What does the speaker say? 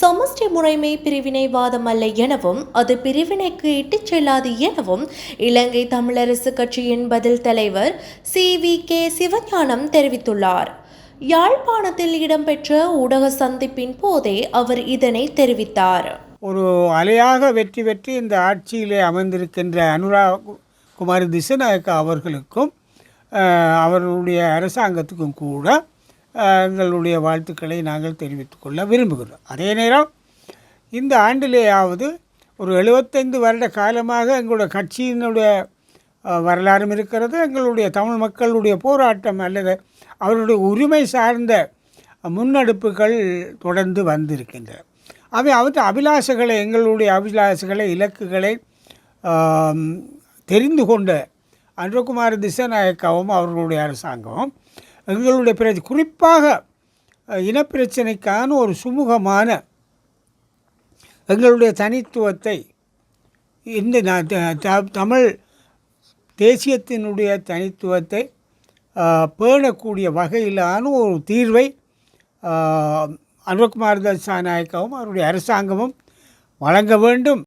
சமஷ்டி முறைமை பிரிவினைவாதம் அல்ல எனவும் அது பிரிவினைக்கு இட்டுச் செல்லாது எனவும் இலங்கை தமிழரசு கட்சியின் பதில் தலைவர் சி. வி. கே. சிவஞானம் தெரிவித்துள்ளார். யாழ்ப்பாணத்தில் இடம்பெற்ற ஊடக சந்திப்பின் போதே அவர் இதனை தெரிவித்தார். ஒரு அலையாக வெற்றி பெற்று இந்த ஆட்சியிலே அமர்ந்திருக்கின்ற அனுராக் குமார் திசநாயக்க அவர்களுக்கும் அவருடைய அவர்களுடைய அரசாங்கத்துக்கும் கூட எங்களுடைய வாழ்த்துக்களை நாங்கள் தெரிவித்துக் கொள்ள விரும்புகிறோம். அதே நேரம் இந்த ஆண்டிலேயாவது ஒரு எழுபத்தைந்து வருட காலமாக எங்களுடைய கட்சியினுடைய வரலாறும் இருக்கிறது. எங்களுடைய தமிழ் மக்களுடைய போராட்டம் அல்லது அவருடைய உரிமை சார்ந்த முன்னெடுப்புகள் தொடர்ந்து வந்திருக்கின்றன. அவை அவற்றை அபிலாஷைகளை எங்களுடைய அபிலாஷைகளை இலக்குகளை தெரிந்து கொண்ட அன்றகுமார் திசநாயக்காவும் அவர்களுடைய அரசாங்கமும் எங்களுடைய பிரதி குறிப்பாக இனப்பிரச்சனைக்கான ஒரு சுமூகமான எங்களுடைய தனித்துவத்தை இந்த த- த- தமிழ் தேசியத்தினுடைய தனித்துவத்தை பேணக்கூடிய வகையிலான ஒரு தீர்வை அனுகுமார் நாயக்கவும் அவருடைய அரசாங்கமும் வழங்க வேண்டும்.